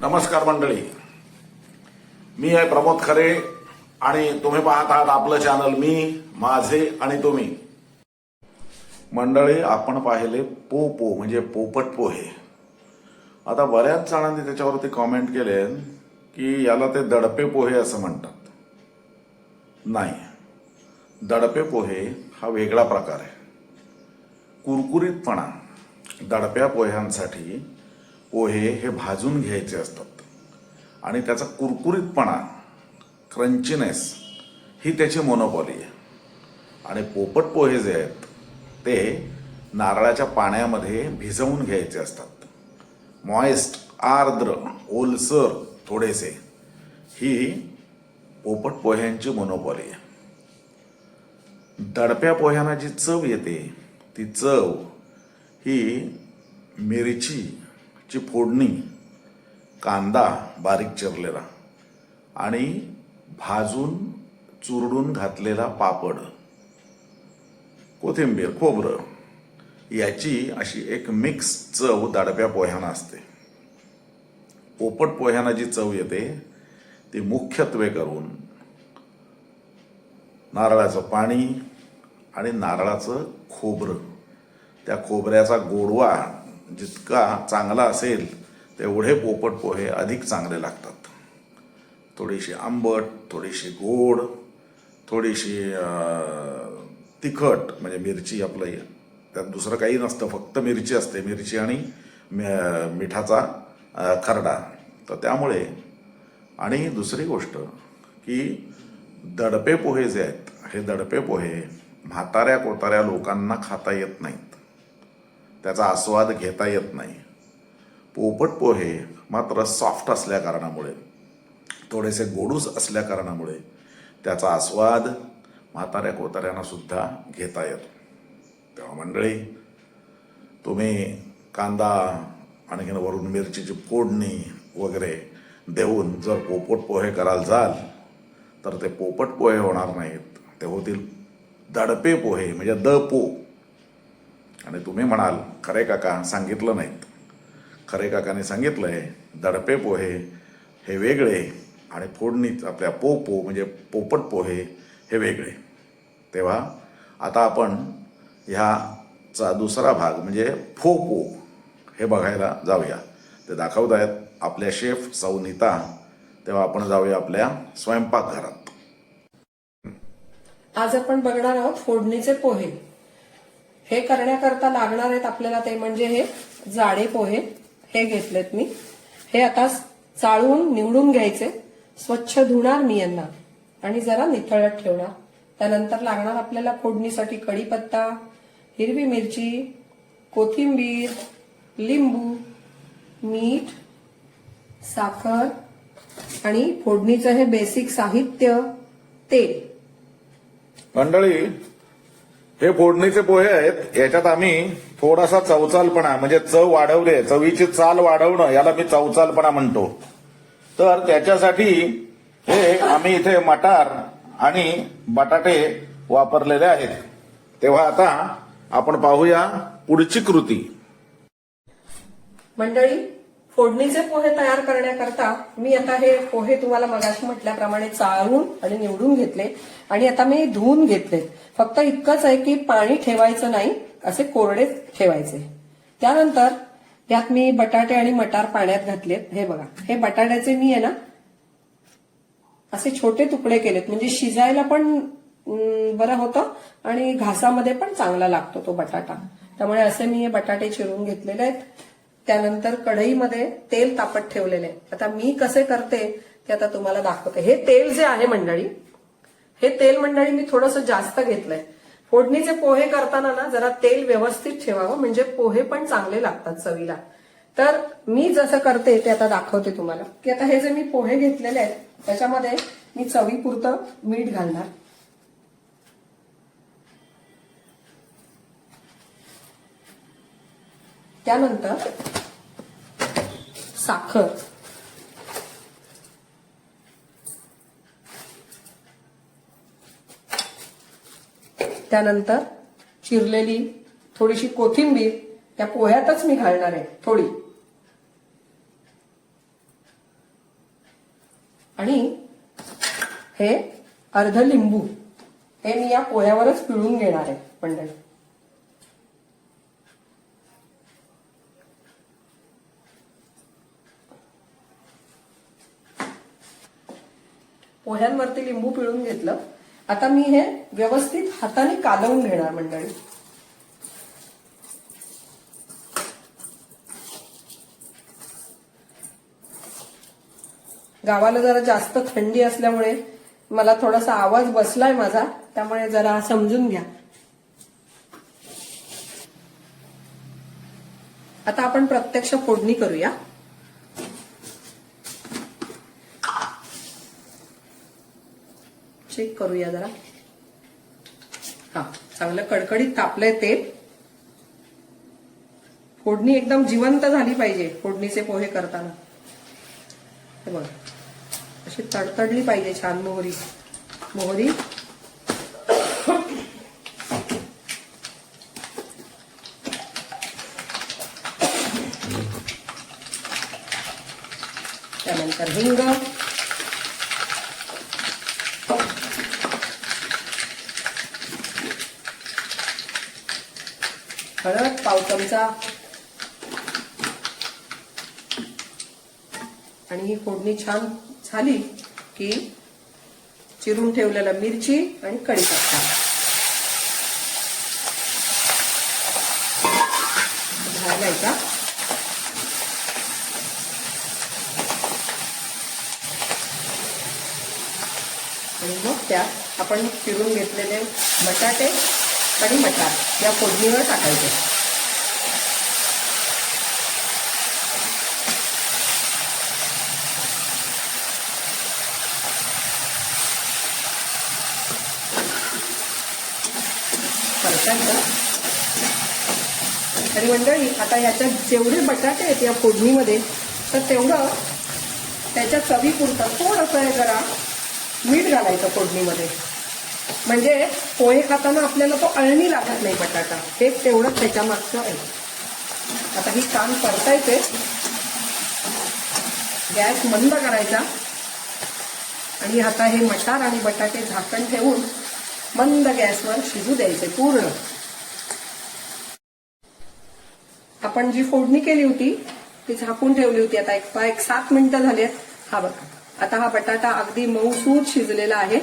नमस्कार मंडळी. मी आहे प्रमोद खरे आणि तुम्ही पाहत आहात आपलं चॅनल मी माझे आणि तुम्ही. मंडळी आपण पाहिले पो पो म्हणजे पोपट पोहे आता बऱ्याच जणांनी त्याच्यावरती कॉमेंट केले की याला ते दडपे पोहे असं म्हणतात. नाही. दडपे पोहे हा वेगळा प्रकार आहे. कुरकुरीतपणा दडप्या पोह्यांसाठी पोहे हे भाजून घ्यायचे असतात. आणि त्याचा कुरकुरीतपणा क्रंचीनेस ही त्याची मोनोपॉली आहे. आणि पोपट पोहे जे आहेत ते नारळाच्या पाण्यामध्ये भिजवून घ्यायचे असतात. मॉइस्ट आर्द्र ओलसर थोडेसे ही पोपट पोह्यांची मोनोपॉली आहे. दडप्या पोह्यांना जी चव येते ती चव ही मिरची ची फोडणी कांदा बारीक चिरलेला आणि भाजून चुरडून घातलेला पापड. कोथिंबीर खोबरं याची अशी एक मिक्स चव दडप्या पोह्यानं असते. पोपट पोह्यानं जी चव येते ती मुख्यत्वे करून नारळाचं पाणी आणि नारळाचं खोबरं. त्या खोबऱ्याचा गोडवा जितका चांगला असेल तेवढे पोपट पोहे अधिक चांगले लागतात. थोडीशी आंबट थोडीशी गोड थोडीशी तिखट म्हणजे मिरची आपलं त्यात दुसरं काही नसतं फक्त मिरची असते. मिरची आणि मिठाचा खरडा. तर त्यामुळे आणि दुसरी गोष्ट की दडपे पोहे जे आहेत हे दडपे पोहे म्हाताऱ्या कोताऱ्या लोकांना खाता येत नाहीत. त्याचा आस्वाद घेता येत नाही. पोपट पोहे मात्र सॉफ्ट असल्या कारणामुळे थोडेसे गोडूस असल्या कारणामुळे त्याचा आस्वाद म्हाताऱ्या कोताऱ्यांना सुद्धा घेता येतो. तेव्हा मंडळी तुम्ही कांदा आणखीन वरून मिरचीची फोडणी वगैरे देऊन जर पोपट पोहे कराल जाल तर ते पोपट पोहे होणार नाहीत. ते होतील दडपे पोहे म्हणजे द पो. आणि तुम्ही म्हणाल खरे काका सांगितलं नाहीत. खरे काकाने सांगितलंय दडपे पोहे हे वेगळे आणि फोडणीत आपल्या पो पो म्हणजे पोपट पोहे हे वेगळे. तेव्हा आता आपण ह्याचा दुसरा भाग म्हणजे फो पो हे बघायला जाऊया. ते दाखवत आहेत आपल्या शेफ सौनिता. तेव्हा आपण जाऊया आपल्या स्वयंपाकघरात. आज आपण बघणार आहोत फोडणीचे पोहे. हे करण्याकरता लागणार आहेत आपल्याला ते म्हणजे हे जाडे पोहे. हे घेतलेत मी. हे आता चाळून निवडून घ्यायचे. स्वच्छ धुणार मी यांना. आणि जरा निथळत ठेवणार. त्यानंतर लागणार आपल्याला फोडणीसाठी कढीपत्ता हिरवी मिरची कोथिंबीर लिंबू मीठ साखर आणि फोडणीचं हे बेसिक साहित्य तेल. मंडळी हे फोडणीचे पोहे आहेत याच्यात आम्ही थोडासा चवचालपणा म्हणजे चव वाढवले चवीची चाल वाढवणं याला मी चवचालपणा म्हणतो. तर त्याच्यासाठी हे आम्ही इथे मटार आणि बटाटे वापरलेले आहेत. तेव्हा आता आपण पाहूया पुढची कृती. मंडळी फोडणीचे पोहे तयार करण्याकरता मी आता हे पोहे तुम्हाला मगाशी म्हटल्याप्रमाणे चाळून आणि निवडून घेतले. आणि आता मी धुवून घेतले. फक्त इतकंच आहे की पाणी ठेवायचं नाही असे कोरडे ठेवायचे. त्यानंतर यात मी बटाटे आणि मटार पाण्यात घातलेत. हे बघा हे बटाट्याचे मी आहे ना असे छोटे तुकडे केलेत. म्हणजे शिजायला पण बरं होतं आणि घासामध्ये पण चांगला लागतो तो बटाटा. त्यामुळे असे मी हे बटाटे चिरून घेतलेले आहेत. त्यानंतर कढईमध्ये तेल तापत ठेवलेले. आहे आता मी कसे करते ते आता तुम्हाला दाखवते. हे तेल जे आहे मंडळी हे तेल मंडळी मी थोडंसं जास्त घेतलंय. फोडणीचे पोहे करताना ना जरा तेल व्यवस्थित ठेवावं म्हणजे पोहे पण चांगले लागतात चवीला. तर मी जसं करते ते आता दाखवते तुम्हाला. की आता हे जे मी पोहे घेतलेले आहेत त्याच्यामध्ये मी चवीपुरतं मीठ घालणार. त्यानंतर साखर. त्यानंतर चिरलेली थोडीशी कोथिंबीर त्या पोह्यातच मी घालणार आहे थोडी. आणि हे अर्ध लिंबू हे मी या पोह्यावरच पिळून घेणार आहे मंडळी. पोह्यांवरती लिंबू पिळून घेतलं. आता मी हे व्यवस्थित हाताने कालवून घेणार मंडळी. गावाला जरा जास्त थंडी असल्यामुळे मला थोडासा आवाज बसलाय माझा त्यामुळे जरा समजून घ्या. आता आपण प्रत्यक्ष फोडणी करूया. चेक करूया जरा. हा चांगलं कडकडीत तापलंय तेल फोडणी एकदम जिवंत झाली पाहिजे फोडणीचे पोहे करताना. हे बघ अशी तडतडली पाहिजे छान मोहरी. मोहरी. त्यानंतर हिंग. हळद पाव चमचा. आणि ही फोडणी छान झाली की चिरून ठेवलेला मिरची आणि कढीपत्ता. घालायचा आणि मग त्यात आपण चिरून घेतलेले बटाटे आणि मटार या फोडणीवर टाकायचे. आणि मंडळी आता याच्यात जेवढे बटाटे आहेत या फोडणीमध्ये तर तेवढं त्याच्या चवीपुरतं थोडंसं आहे जरा मीठ घालायचं फोडणीमध्ये. म्हणजे पोहे खाताना आपल्याला तो अळणी लागत नाही बटाटा. हे तेवढंच त्याच्या मागचं आहे. आता ही काम करता येते गॅस बंद करायचा. आणि आता हे मटार आणि बटाटे झाकण ठेवून मंद गॅसवर शिजू द्यायचे पूर्ण. आपण जी फोडणी केली होती ती झाकून ठेवली होती. आता एक एक सात मिनिटं झाली आहेत. हा बघा. आता हा बटाटा अगदी मऊसूत शिजलेला आहे.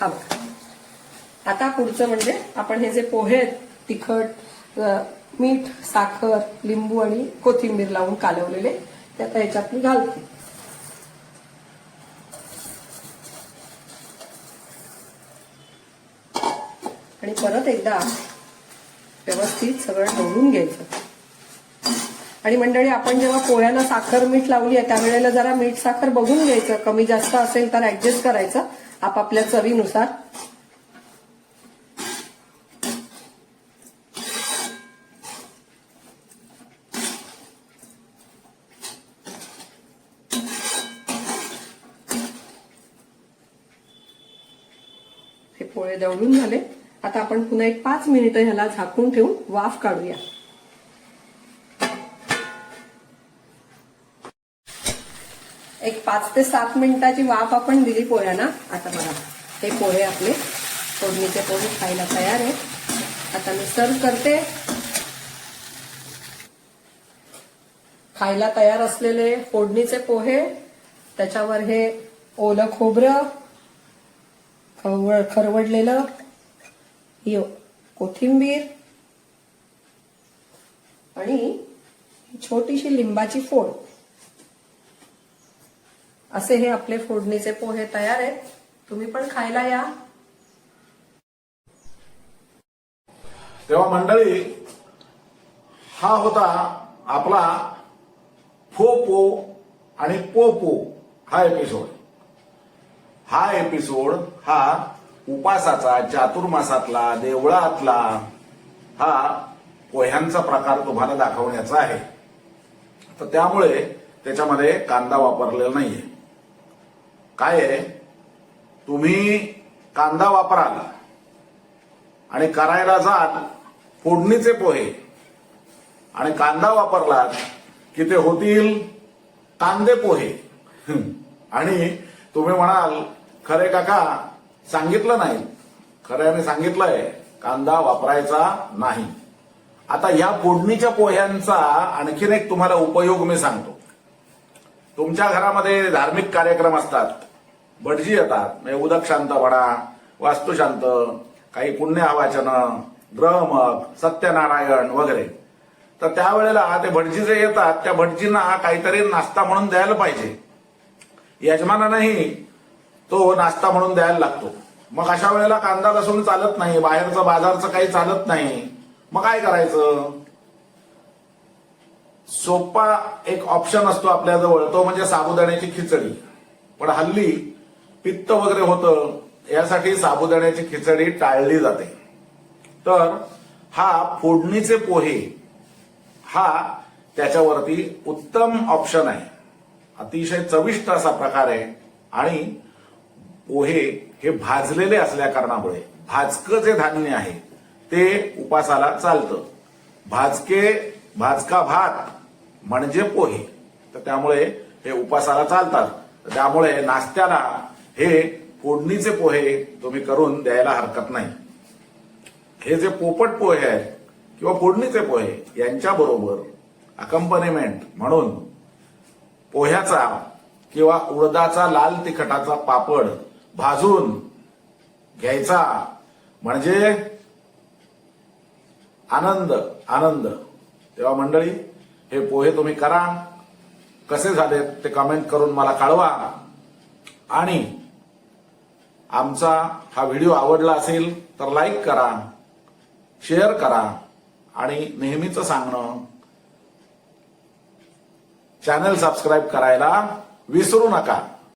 हा बघा. आता पुढचं म्हणजे आपण हे जे पोहे आहेत तिखट मीठ साखर लिंबू आणि कोथिंबीर लावून कालवलेले ते आता ह्याच्यात मी घालते. आणि परत एकदा व्यवस्थित सगळं ढवळून घ्यायचं. आणि मंडळी आपण जेव्हा पोह्याला साखर मीठ लावली आहे त्यावेळेला जरा मीठ साखर बघून घ्यायचं. कमी जास्त असेल तर ऍडजस्ट करायचं. आपापल्या चवीनुसार हे पोळे दळून झाले. आता आपण पुन्हा एक पाच मिनिटं ह्याला झाकून ठेवून वाफ काढूया. एक पाच ते सात मिनिटाची वाफ आपण दिली पोह्यांना आता बघा हे पोहे आपले फोडणीचे पोहे खायला तयार आहेत. आता मी सर्व करते. खायला तयार असलेले फोडणीचे पोहे त्याच्यावर हे ओलं खोबरं खवळ खरवडलेलं यो कोथिंबीर आणि छोटीशी लिंबाची फोड. असे हे आपले फोडणीचे पोहे तयार आहेत. तुम्ही पण खायला या. तेव्हा मंडळी हा होता आपला फो पो आणि पो पो हा एपिसोड हा एपिसोड हा उपासाचा चातुर्मासातला देवळातला हा पोह्यांचा प्रकार तुम्हाला दाखवण्याचा आहे. तर त्यामुळे त्याच्यामध्ये कांदा वापरलेला नाहीये. काय आहे? तुम्ही कांदा वापराल आणि करायला जात फोडणीचे पोहे आणि कांदा वापरलात की ते होतील कांदे पोहे. आणि तुम्ही म्हणाल खरे काका सांगितलं नाही. खऱ्याने सांगितलंय कांदा वापरायचा नाही. आता या फोडणीच्या पोह्यांचा आणखीन एक तुम्हाला उपयोग मी सांगतो. तुमच्या घरामध्ये धार्मिक कार्यक्रम असतात. भटजी येतात. म्हणजे उदक शांतपणा वास्तुशांत काही पुण्यवाचन ग्रहमक सत्यनारायण वगैरे. तर त्यावेळेला ते भटजी जे येतात त्या भटजींना काहीतरी नाश्ता म्हणून द्यायला पाहिजे. यजमानानंही तो नाश्ता म्हणून द्यायला लागतो. मग अशा वेळेला कांदा लसूण चालत नाही बाहेरचं बाजारचं काही चालत नाही. मग काय करायचं? सोपा एक ऑप्शन असतो आपल्याजवळ तो म्हणजे साबुदाण्याची खिचडी. पण हल्ली पित्त वगैरे होतं यासाठी साबुदाण्याची खिचडी टाळली जाते. तर हा फोडणीचे पोहे हा त्याच्यावरती उत्तम ऑप्शन आहे. अतिशय चविष्ट असा प्रकार आहे. आणि पोहे हे भाजलेले असल्या कारणामुळे भाजकं जे धान्य आहे ते उपासाला चालतं. भाजके भाजका भात म्हणजे पोहे. तर त्यामुळे हे उपासाला चालतात. त्यामुळे नाश्त्याला हे फोडणीचे पोहे तुम्ही करून द्यायला हरकत नाही. हे जे पोपट पोहे आहेत किंवा फोडणीचे पोहे यांच्या बरोबर अकंपनिमेंट म्हणून पोह्याचा किंवा उडदाचा लाल तिखटाचा पापड भाजून घ्यायचा. म्हणजे आनंद आनंद. तेव्हा मंडळी हे पोहे तुम्ही करा. कसे झाले ते कमेंट करून मला कळवा. आणि आमचा हा व्हिडिओ आवडला असेल तर लाईक करा शेअर करा आणि नेहमीच सांगणं चॅनल सबस्क्राईब करायला विसरू नका.